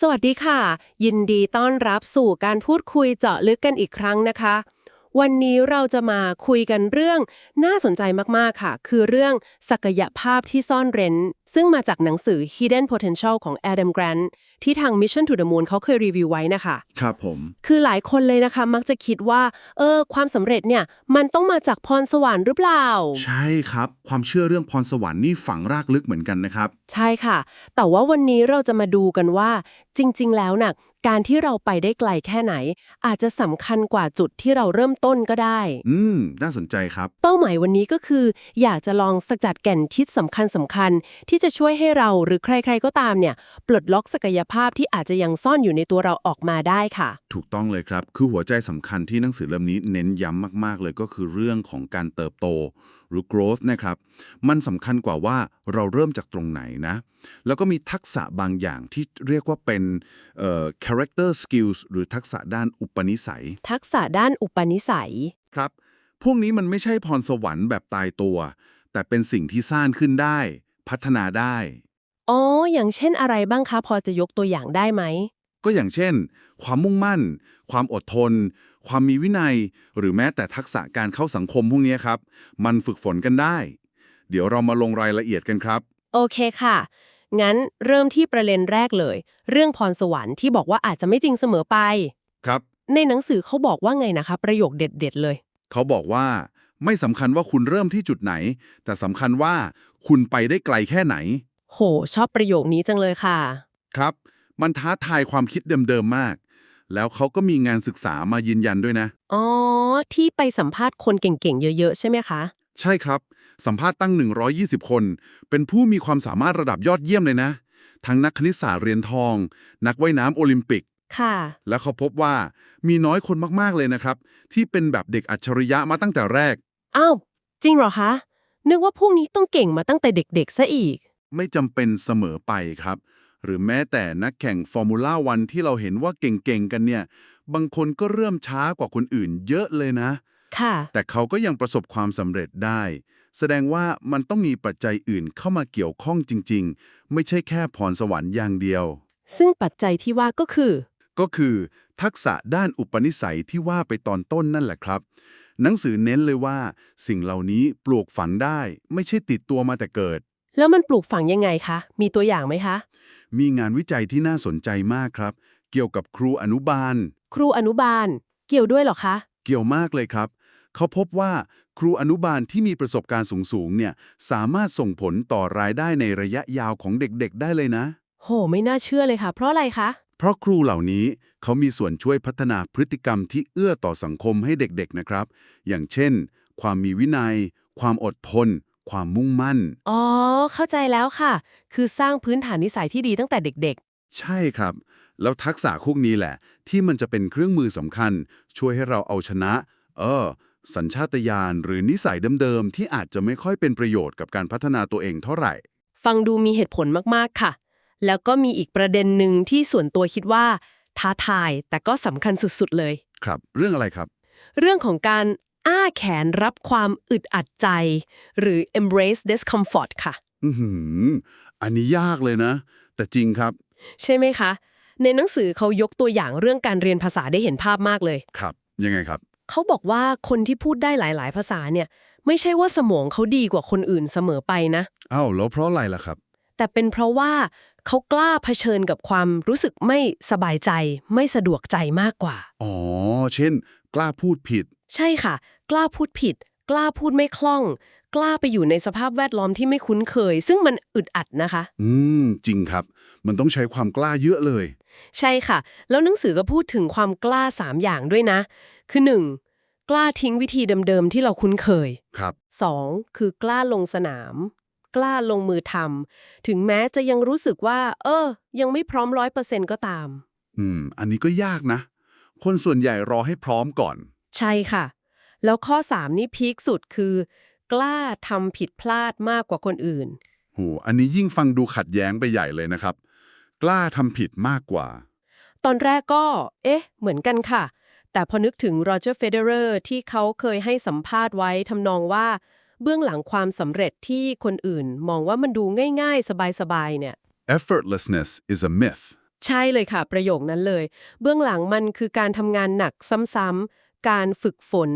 สวัสดีค่ะ ยินดีต้อนรับสู่การพูดคุยเจาะลึกกันอีกครั้งนะคะ วันนี้เราจะมาคุยกันเรื่องน่าสนใจมากๆค่ะ คือเรื่องศักยภาพที่ซ่อนเร้นซึ่งมาจากหนังสือ Hidden Potential ของ Adam Grant ที่ทาง Mission to the Moon เขาเคยรีวิวไว้นะคะ ครับผม คือหลายคนเลยนะคะ มักจะคิดว่า เออ ความสำเร็จเนี่ย มันต้องมาจากพรสวรรค์หรือเปล่า ใช่ครับ ความเชื่อเรื่องพรสวรรค์นี่ฝังรากลึกเหมือนกันนะครับ ใช่ค่ะ แต่ว่าวันนี้เราจะมาดูกันว่า จริง ๆ แล้วน่ะการที่เราไปได้ไกลแค่ไหน อาจจะสำคัญกว่าจุดที่เราเริ่มต้นก็ได้ อืม น่าสนใจครับ เป้าหมายวันนี้ก็คือ อยากจะลองสกัดแก่นทิศสำคัญสำคัญๆที่จะช่วยให้เราหรือใครๆก็ตามเนี่ย ปลดล็อกศักยภาพที่อาจจะยังซ่อนอยู่ในตัวเราออกมาได้ค่ะ ถูกต้องเลยครับ คือหัวใจสำคัญที่หนังสือเล่มนี้เน้นย้ำมากๆเลยก็คือเรื่องของการเติบโต หรือ growth นะครับ มันสำคัญกว่าว่าเราเริ่มจากตรงไหนนะ แล้วก็มีทักษะบางอย่างที่เรียกว่าเป็นเอ่อ character skills หรือทักษะด้านอุปนิสัย ทักษะด้านอุปนิสัยครับ พวกนี้มันไม่ใช่พรสวรรค์แบบตายตัว แต่เป็นสิ่งที่สร้างขึ้นได้ พัฒนาได้ อ๋อ อย่างเช่นอะไรบ้างคะ พอจะยกตัวอย่างได้ไหม ก็อย่างเช่น ความมุ่งมั่น ความอดทน ความมีวินัย หรือแม้แต่ทักษะการเข้าสังคมพวกนี้ครับ มันฝึกฝนกันได้ เดี๋ยวเรามาลงรายละเอียดกันครับ โอเคค่ะ งั้นเริ่มที่ประเด็นแรกเลย เรื่องพรสวรรค์ที่บอกว่าอาจจะไม่จริงเสมอไป ครับ ในหนังสือเขาบอกว่าไงนะคะ ประโยคเด็ด ๆ เลย เขาบอกว่า ไม่สำคัญว่าคุณเริ่มที่จุดไหน แต่สำคัญว่าคุณไปได้ไกลแค่ไหน โห ชอบประโยคนี้จังเลยค่ะ ครับ มันท้าทายความคิดเดิมๆมาก แล้วเขาก็มีงานศึกษามายืนยันด้วยนะ อ๋อ ที่ไปสัมภาษณ์คนเก่งๆ เยอะๆ ใช่ไหมคะ ใช่ครับ สัมภาษณ์ตั้ง 120 คน เป็นผู้มีความสามารถระดับยอดเยี่ยมเลยนะ ทั้งนักคณิตศาสตร์เหรียญทอง นักว่ายน้ำโอลิมปิก ค่ะ แล้วเขาพบว่ามีน้อยคนมากๆเลยนะครับ ที่เป็นแบบเด็กอัจฉริยะมาตั้งแต่แรก อ้าว จริงเหรอคะ นึกว่าพวกนี้ต้องเก่งมาตั้งแต่เด็กๆซะอีก ไม่จำเป็นเสมอไปครับ หรือแม้แต่นักแข่งฟอร์มูล่าวันที่เราเห็นว่าเก่งๆกันเนี่ย บางคนก็เริ่มช้ากว่าคนอื่นเยอะเลยนะ ค่ะ แต่เขาก็ยังประสบความสำเร็จได้ แสดงว่ามันต้องมีปัจจัยอื่นเข้ามาเกี่ยวข้องจริง ๆ ไม่ใช่แค่พรสวรรค์อย่างเดียว ซึ่งปัจจัยที่ว่าก็คือ ก็คือทักษะด้านอุปนิสัยที่ว่าไปตอนต้นนั่นแหละครับ หนังสือเน้นเลยว่า สิ่งเหล่านี้ปลูกฝังได้ ไม่ใช่ติดตัวมาแต่เกิด แล้วมันปลูกฝังยังไงคะ มีตัวอย่างไหมคะ มีงานวิจัยที่น่าสนใจมากครับ เกี่ยวกับครูอนุบาล ครูอนุบาล เกี่ยวด้วยเหรอคะ เกี่ยวมากเลยครับ เขาพบว่าครูอนุบาลที่มีประสบการณ์สูงๆเนี่ยสามารถส่งผลต่อรายได้ในระยะยาวของเด็กๆ ได้เลยนะ โห ไม่น่าเชื่อเลยค่ะ เพราะอะไรคะ เพราะครูเหล่านี้เขามีส่วนช่วยพัฒนาพฤติกรรมที่เอื้อต่อสังคมให้เด็กๆนะครับ อย่างเช่น ความมีวินัย ความอดทน ความมุ่งมั่น อ๋อ เข้าใจแล้วค่ะ คือสร้างพื้นฐานนิสัยที่ดีตั้งแต่เด็กใช่ครับ แล้วทักษะพวกนี้แหละ ที่มันจะเป็นเครื่องมือสำคัญ ช่วยให้เราเอาชนะ เออ สัญชาตญาณหรือนิสัยเดิมๆที่อาจจะไม่ค่อยเป็นประโยชน์กับการพัฒนาตัวเองเท่าไหร่ๆฟังดูมีเหตุผลมากๆค่ะ แล้วก็มีอีกประเด็นหนึ่งที่ส่วนตัวคิดว่า ท้าทายแต่ก็สำคัญสุดๆเลย ครับ เรื่องอะไรครับ เรื่องของการอ้าแขนรับความอึดอัดใจ หรือ embrace discomfort ค่ะ อือหือ อันนี้ยากเลยนะ แต่จริงครับ ใช่ไหมคะ ในหนังสือเขายกตัวอย่างเรื่องการเรียนภาษาได้เห็นภาพมากเลย ครับ ยังไงครับ เขาบอกว่าคนที่พูดได้หลาย ๆ ภาษาเนี่ย ไม่ใช่ว่าสมองเขาดีกว่าคนอื่นเสมอไปนะ อ้าวแล้วเพราะอะไรล่ะครับ แต่เป็นเพราะว่าเขากล้าเผชิญกับความรู้สึกไม่สบายใจ ไม่สะดวกใจมากกว่า อ๋อ เช่น กล้าพูดผิด ใช่ค่ะ กล้าพูดผิด กล้าพูดไม่คล่อง กล้าไปอยู่ในสภาพแวดล้อมที่ไม่คุ้นเคย ซึ่งมันอึดอัดนะคะ อืม จริงครับ มันต้องใช้ความกล้าเยอะเลย ใช่ค่ะ แล้วหนังสือก็พูดถึงความกล้า 3 อย่างด้วยนะ คือ 1. กล้าทิ้งวิธีเดิมๆที่เราคุ้นเคยครับ 2. คือกล้าลงสนาม กล้าลงมือทำถึงแม้จะยังรู้สึกว่า เออ ยังไม่พร้อมร้อยเปอร์เซ็นต์ก็ตาม อืม อันนี้ก็ยากนะ คนส่วนใหญ่รอให้พร้อมก่อน ใช่ค่ะ แล้วข้อ 3 นี่พีคสุดคือ กล้าทำผิดพลาดมากกว่าคนอื่นโหอันนี้ยิ่งฟังดูขัดแย้งไปใหญ่เลยนะครับ กล้าทำผิดมากกว่า ตอนแรกก็ เอ๊ะ เหมือนกันค่ะ แต่พอนึกถึงโรเจอร์เฟเดเรอร์ที่เขาเคยให้สัมภาษณ์ไว้ทำนองว่า เบื้องหลังความสำเร็จที่คนอื่นมองว่ามันดูง่ายๆ สบายๆเนี่ย effortlessness is a myth ใช่เลยค่ะ ประโยคนั้นเลย เบื้องหลังมันคือการทำงานหนักซ้ำๆการฝึกฝน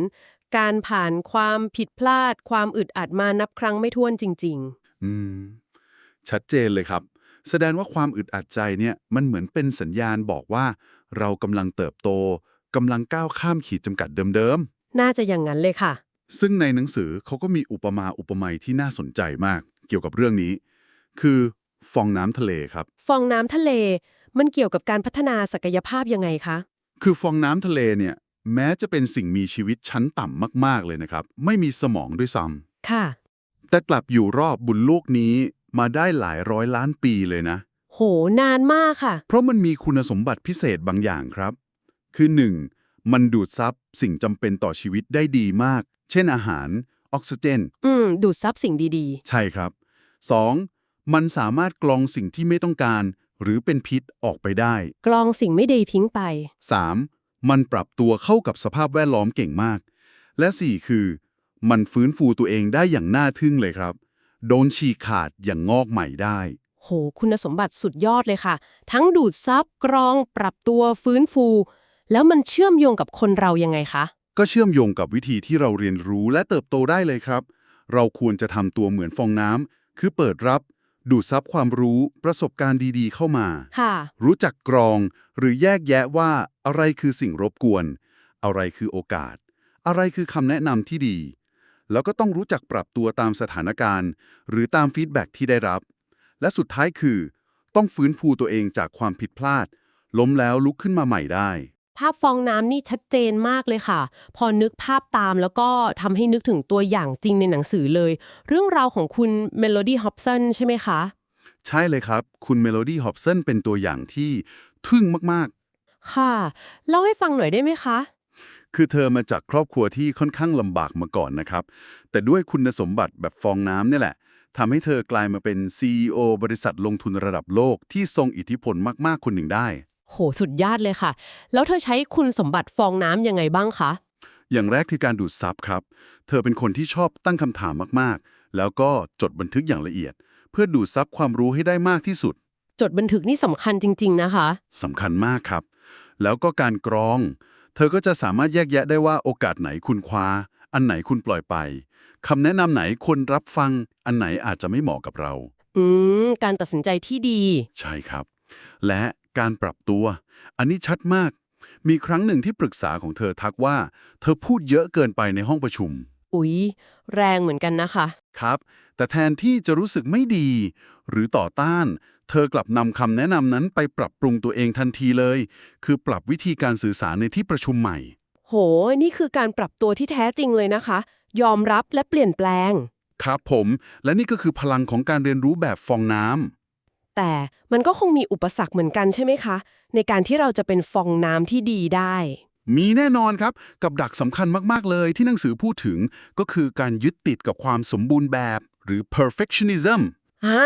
การผ่านความผิดพลาด ความอึดอัดมานับครั้งไม่ถ้วนจริงอืม ชัดเจนเลยครับ แสดงว่าความอึดอัดใจเนี่ยมันเหมือนเป็นสัญญาณบอกว่า เรากำลังเติบโตกำลังก้าวข้ามขีดจำกัดเดิมๆ น่าจะอย่างนั้นเลยค่ะๆ ซึ่งในหนังสือเขาก็มีอุปมาอุปไมยที่น่าสนใจมาก เกี่ยวกับเรื่องนี้ คือฟองน้ำทะเลครับ ฟองน้ำทะเล มันเกี่ยวกับการพัฒนาศักยภาพยังไงคะ คือฟองน้ำทะเลเนี่ย แม้จะเป็นสิ่งมีชีวิตชั้นต่ำมาก ๆ เลยนะครับ ไม่มีสมองด้วยซ้ำค่ะแต่กลับอยู่รอบบุญโลกนี้มาได้หลายร้อยล้านปีเลยนะ โห นานมากค่ะ เพราะมันมีคุณสมบัติพิเศษบางอย่างครับ คือ 1. มันดูดซับสิ่งจำเป็นต่อชีวิตได้ดีมาก เช่นอาหาร ออกซิเจน อืม ดูดซับสิ่งดีใช่ครับ 2. มันสามารถกรองสิ่งที่ไม่ต้องการ หรือเป็นพิษออกไปได้ ๆ กรองสิ่งไม่ดีทิ้งไป 3. มันปรับตัวเข้ากับสภาพแวดล้อมเก่งมาก และ 4 คือ มันฟื้นฟูตัวเองได้อย่างน่าทึ่งเลยครับ โดนฉีกขาดอย่างงอกใหม่ได้ โห คุณสมบัติสุดยอดเลยค่ะ ทั้งดูดซับกรอง ปรับตัวฟื้นฟู แล้วมันเชื่อมโยงกับคนเรายังไงคะ ก็เชื่อมโยงกับวิธีที่เราเรียนรู้และเติบโตได้เลยครับ เราควรจะทำตัวเหมือนฟองน้ำคือเปิดรับ ดูดซับความรู้ ประสบการณ์ดีๆ เข้ามา ค่ะ รู้จักกรอง หรือแยกแยะว่าอะไรคือสิ่งรบกวน อะไรคือโอกาส อะไรคือคำแนะนำที่ดี แล้วก็ต้องรู้จักปรับตัวตามสถานการณ์ หรือตามฟีดแบ็กที่ได้รับ และสุดท้ายคือ ต้องฟื้นฟูตัวเองจากความผิดพลาด ล้มแล้วลุกขึ้นมาใหม่ได้ ภาพฟองน้ำนี่ชัดเจนมากเลยค่ะ พอนึกภาพตามแล้วก็ทำให้นึกถึงตัวอย่างจริงในหนังสือเลย เรื่องราวของคุณเมโลดี้ฮอปสันใช่ไหมคะ ใช่เลยครับ คุณเมโลดี้ฮอปสันเป็นตัวอย่างที่ทึ่งมากค่ะ เล่าให้ฟังหน่อยได้ไหมคะๆคือเธอมาจากครอบครัวที่ค่อนข้างลำบากมาก่อนนะครับ แต่ด้วยคุณสมบัติแบบฟองน้ำเนี่ยแหละทำให้เธอกลายมาเป็น CEO บริษัทลงทุนระดับโลกที่ทรงอิทธิพลมากๆคนหนึ่งได้ โหสุดยอดเลยค่ะ แล้วเธอใช้คุณสมบัติฟองน้ำยังไงบ้างคะ อย่างแรกคือการดูดซับครับ เธอเป็นคนที่ชอบตั้งคำถามมากๆ แล้วก็จดบันทึกอย่างละเอียด เพื่อดูดซับความรู้ให้ได้มากที่สุด จดบันทึกนี่สำคัญจริง ๆ นะคะ สำคัญมากครับ แล้วก็การกรอง เธอก็จะสามารถแยกแยะได้ว่าโอกาสไหนคุณคว้า อันไหนคุณปล่อยไปคำแนะนำไหนคนรับฟัง อันไหนอาจจะไม่เหมาะกับเรา อืม การตัดสินใจที่ดี ใช่ครับ และ การปรับตัว อันนี้ชัดมาก มีครั้งหนึ่งที่ปรึกษาของเธอทักว่า เธอพูดเยอะเกินไปในห้องประชุม อุ๊ย แรงเหมือนกันนะคะ ครับ แต่แทนที่จะรู้สึกไม่ดี หรือต่อต้าน เธอกลับนำคำแนะนำนั้นไปปรับปรุงตัวเองทันทีเลย คือปรับวิธีการสื่อสารในที่ประชุมใหม่ โห นี่คือการปรับตัวที่แท้จริงเลยนะคะ ยอมรับและเปลี่ยนแปลง ครับผม และนี่ก็คือพลังของการเรียนรู้แบบฟองน้ำ แต่มันก็คงมีอุปสรรคเหมือนกันใช่ไหมคะ ในการที่เราจะเป็นฟองน้ำที่ดีได้ มีแน่นอนครับกับดักสำคัญมากๆเลยที่หนังสือพูดถึง ก็คือการยึดติดกับความสมบูรณ์แบบหรือ perfectionism อ่า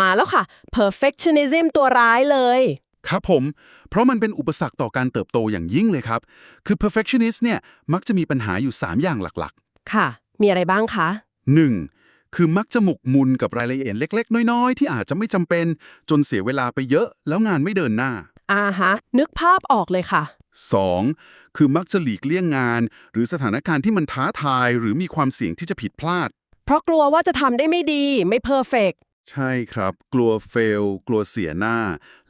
มาแล้วค่ะ perfectionism ตัวร้ายเลย ครับผม เพราะมันเป็นอุปสรรคต่อการเติบโตอย่างยิ่งเลยครับ คือ perfectionist เนี่ยมักจะมีปัญหาอยู่ 3 อย่างหลักค่ะ มีอะไรบ้างคะๆ 1. คือมักจะหมกมุนกับรายละเอียดเล็ก ๆ น้อย ๆ ที่อาจจะไม่จำเป็น จนเสียเวลาไปเยอะ แล้วงานไม่เดินหน้า อ่าฮะ นึกภาพออกเลยค่ะ 2. คือมักจะหลีกเลี่ยงงาน หรือสถานการณ์ที่มันท้าทาย หรือมีความเสี่ยงที่จะผิดพลาด เพราะกลัวว่าจะทำได้ไม่ดี ไม่เพอร์เฟกใช่ครับ กลัวเฟล กลัวเสียหน้า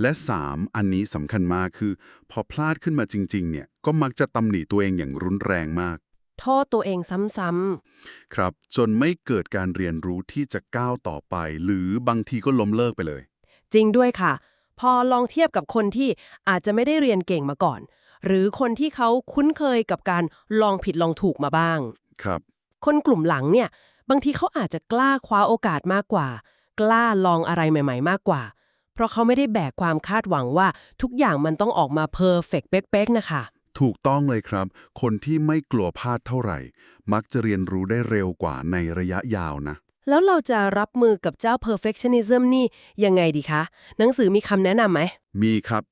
และ 3. อันนี้สำคัญมากคือ พอพลาดขึ้นมาจริง ๆ เนี่ย ก็มักจะตำหนิตัวเองอย่างรุนแรงมาก โทษตัวเองซ้ำครับ จนไม่เกิดการเรียนรู้ที่จะก้าวต่อไป หรือบางทีก็ล้มเลิกไปเลยๆจริงด้วยค่ะ พอลองเทียบกับคนที่อาจจะไม่ได้เรียนเก่งมาก่อน หรือคนที่เขาคุ้นเคยกับการลองผิดลองถูกมาบ้าง ครับ คนกลุ่มหลังเนี่ย บางทีเขาอาจจะกล้าคว้าโอกาสมากกว่า กล้าลองอะไรใหม่ ๆ มากกว่า เพราะเขาไม่ได้แบกความคาดหวังว่าทุกอย่างมันต้องออกมาเพอร์เฟกเป๊กๆนะคะ ถูกต้องเลยครับ คนที่ไม่กลัวพลาดเท่าไหร่ มักจะเรียนรู้ได้เร็วกว่าในระยะยาวนะ แล้วเราจะรับมือกับเจ้า perfectionism นี่ยังไงดีคะ หนังสือมีคำแนะนำไหม มีครับ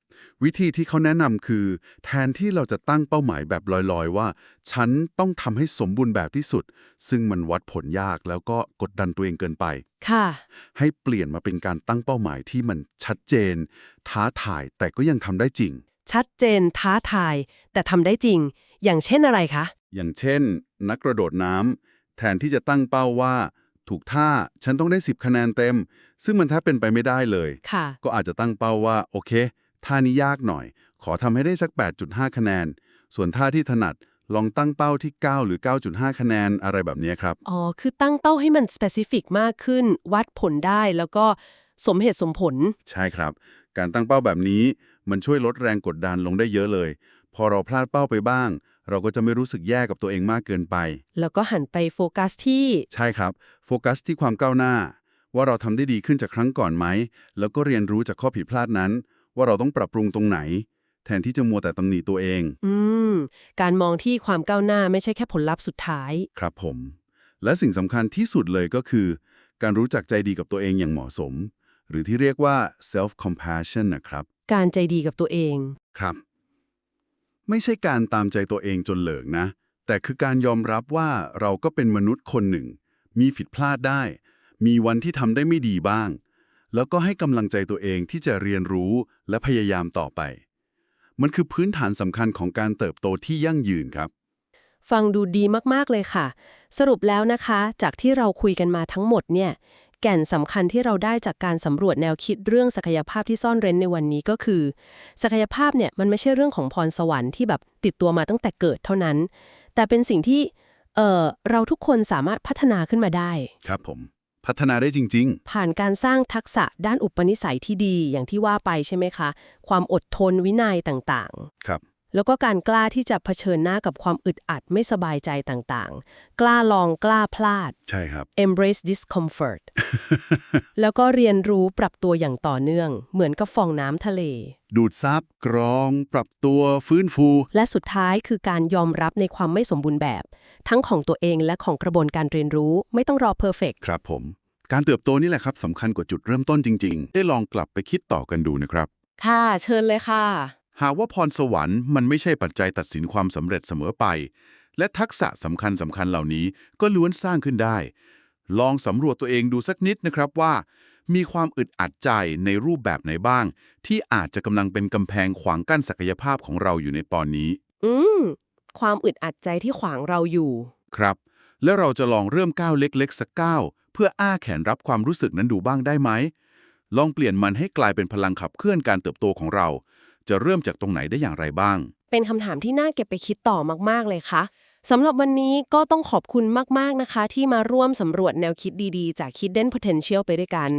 วิธีที่เขาแนะนำคือ แทนที่เราจะตั้งเป้าหมายแบบลอยๆ ว่า ฉันต้องทำให้สมบูรณ์แบบที่สุด ซึ่งมันวัดผลยากแล้วก็กดดันตัวเองเกินไป ค่ะ ให้เปลี่ยนมาเป็นการตั้งเป้าหมายที่มันชัดเจน ท้าทายแต่ก็ยังทำได้จริง ชัดเจนท้าทาย แต่ทำได้จริง อย่างเช่นอะไรคะ อย่างเช่น นักกระโดดน้ำแทนที่จะตั้งเป้าว่า ถูกท่าฉันต้องได้ 10 คะแนนเต็ม ซึ่งมันแทบเป็นไปไม่ได้เลย ค่ะ ก็อาจจะตั้งเป้าว่า โอเคท่านี้ยากหน่อย ขอทำให้ได้สัก 8.5 คะแนน ส่วนท่าที่ถนัดลองตั้งเป้าที่ 9 หรือ 9.5 คะแนนอะไรแบบนี้ครับ อ๋อ คือตั้งเป้าให้มัน specific มากขึ้น วัดผลได้แล้วก็สมเหตุสมผล ใช่ครับ การตั้งเป้าแบบนี้ มันช่วยลดแรงกดดันลงได้เยอะเลย พอเราพลาดเป้าไปบ้าง เราก็จะไม่รู้สึกแย่กับตัวเองมากเกินไป แล้วก็หันไปโฟกัสที่ ใช่ครับ โฟกัสที่ความก้าวหน้า ว่าเราทำได้ดีขึ้นจากครั้งก่อนไหม แล้วก็เรียนรู้จากข้อผิดพลาดนั้น ว่าเราต้องปรับปรุงตรงไหน แทนที่จะมัวแต่ตำหนิตัวเอง อืม การมองที่ความก้าวหน้าไม่ใช่แค่ผลลัพธ์สุดท้าย ครับผม และสิ่งสำคัญที่สุดเลยก็คือ การรู้จักใจดีกับตัวเองอย่างเหมาะสม หรือที่เรียกว่า self compassion นะครับ การใจดีกับตัวเอง ครับ ไม่ใช่การตามใจตัวเองจนเหลิงนะ แต่คือการยอมรับว่าเราก็เป็นมนุษย์คนหนึ่ง มีผิดพลาดได้ มีวันที่ทำได้ไม่ดีบ้าง แล้วก็ให้กำลังใจตัวเองที่จะเรียนรู้และพยายามต่อไป มันคือพื้นฐานสำคัญของการเติบโตที่ยั่งยืนครับ ฟังดูดีมากๆเลยค่ะ สรุปแล้วนะคะ จากที่เราคุยกันมาทั้งหมดเนี่ย แก่นสำคัญที่เราได้จากการสำรวจแนวคิดเรื่องศักยภาพที่ซ่อนเร้นในวันนี้ก็คือ ศักยภาพเนี่ยมันไม่ใช่เรื่องของพรสวรรค์ที่แบบติดตัวมาตั้งแต่เกิดเท่านั้น แต่เป็นสิ่งที่เอ่อเราทุกคนสามารถพัฒนาขึ้นมาได้ ครับผม พัฒนาได้จริง ผ่านการสร้างทักษะด้านอุปนิสัยที่ดีอย่างที่ว่าไปใช่ไหมคะ ความอดทนวินัยต่างๆๆครับ แล้วก็การกล้าที่จะเผชิญหน้ากับความอึดอัดไม่สบายใจต่างๆ กล้าลองกล้าพลาด ใช่ครับ embrace discomfort แล้วก็เรียนรู้ปรับตัวอย่างต่อเนื่อง เหมือนกับฟองน้ำทะเล ดูดซับกรอง ปรับตัวฟื้นฟู และสุดท้ายคือการยอมรับในความไม่สมบูรณ์แบบ ทั้งของตัวเองและของกระบวนการเรียนรู้ไม่ต้องรอ perfect ครับผมการเติบโตนี่แหละครับสำคัญกว่าจุดเริ่มต้นจริง ๆ ได้ลองกลับไปคิดต่อกันดูนะครับ ค่ะ เชิญเลยค่ะ หากว่าพรสวรรค์มันไม่ใช่ปัจจัยตัดสินความสำเร็จเสมอไป และทักษะสำคัญสำคัญเหล่านี้ก็ล้วนสร้างขึ้นได้ ลองสำรวจตัวเองดูสักนิดนะครับว่า มีความอึดอัดใจในรูปแบบไหนบ้าง ที่อาจจะกำลังเป็นกำแพงขวางกั้นศักยภาพของเราอยู่ในตอนนี้ อืม ความอึดอัดใจที่ขวางเราอยู่ ครับ แล้วเราจะลองเริ่มก้าวเล็ก ๆ สักก้าวเพื่ออ้าแขนรับความรู้สึกนั้นดูบ้างได้ไหมลองเปลี่ยนมันให้กลายเป็นพลังขับเคลื่อนการเติบโตของเรา จะเริ่มจากตรงไหนได้อย่างไรบ้าง เป็นคำถามที่น่าเก็บไปคิดต่อมาก ๆ เลยค่ะสำหรับวันนี้ก็ต้องขอบคุณมาก ๆ นะคะ ที่มาร่วมสำรวจแนวคิดดีๆ จาก Hidden Potential ไปด้วยกัน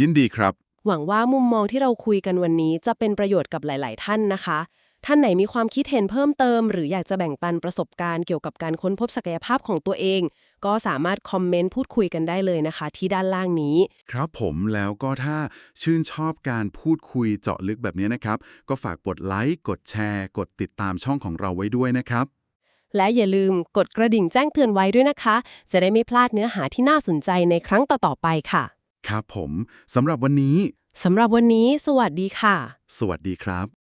ยินดีครับ หวังว่ามุมมองที่เราคุยกันวันนี้จะเป็นประโยชน์กับหลาย ๆ ท่านนะคะ ท่านไหนมีความคิดเห็นเพิ่มเติม หรืออยากจะแบ่งปันประสบการณ์เกี่ยวกับการค้นพบศักยภาพของตัวเอง ก็สามารถคอมเมนต์พูดคุยกันได้เลยนะคะ ที่ด้านล่างนี้ ครับผมแล้วก็ถ้าชื่นชอบการพูดคุยเจาะลึกแบบนี้นะครับ ก็ฝากกดไลค์กดแชร์ กดติดตามช่องของเราไว้ด้วยนะครับ และอย่าลืมกดกระดิ่งแจ้งเตือนไว้ด้วยนะคะ จะได้ไม่พลาดเนื้อหาที่น่าสนใจในครั้งต่อๆไปค่ะ ครับผมสำหรับวันนี้สำหรับวันนี้ สวัสดีค่ะ สวัสดีครับ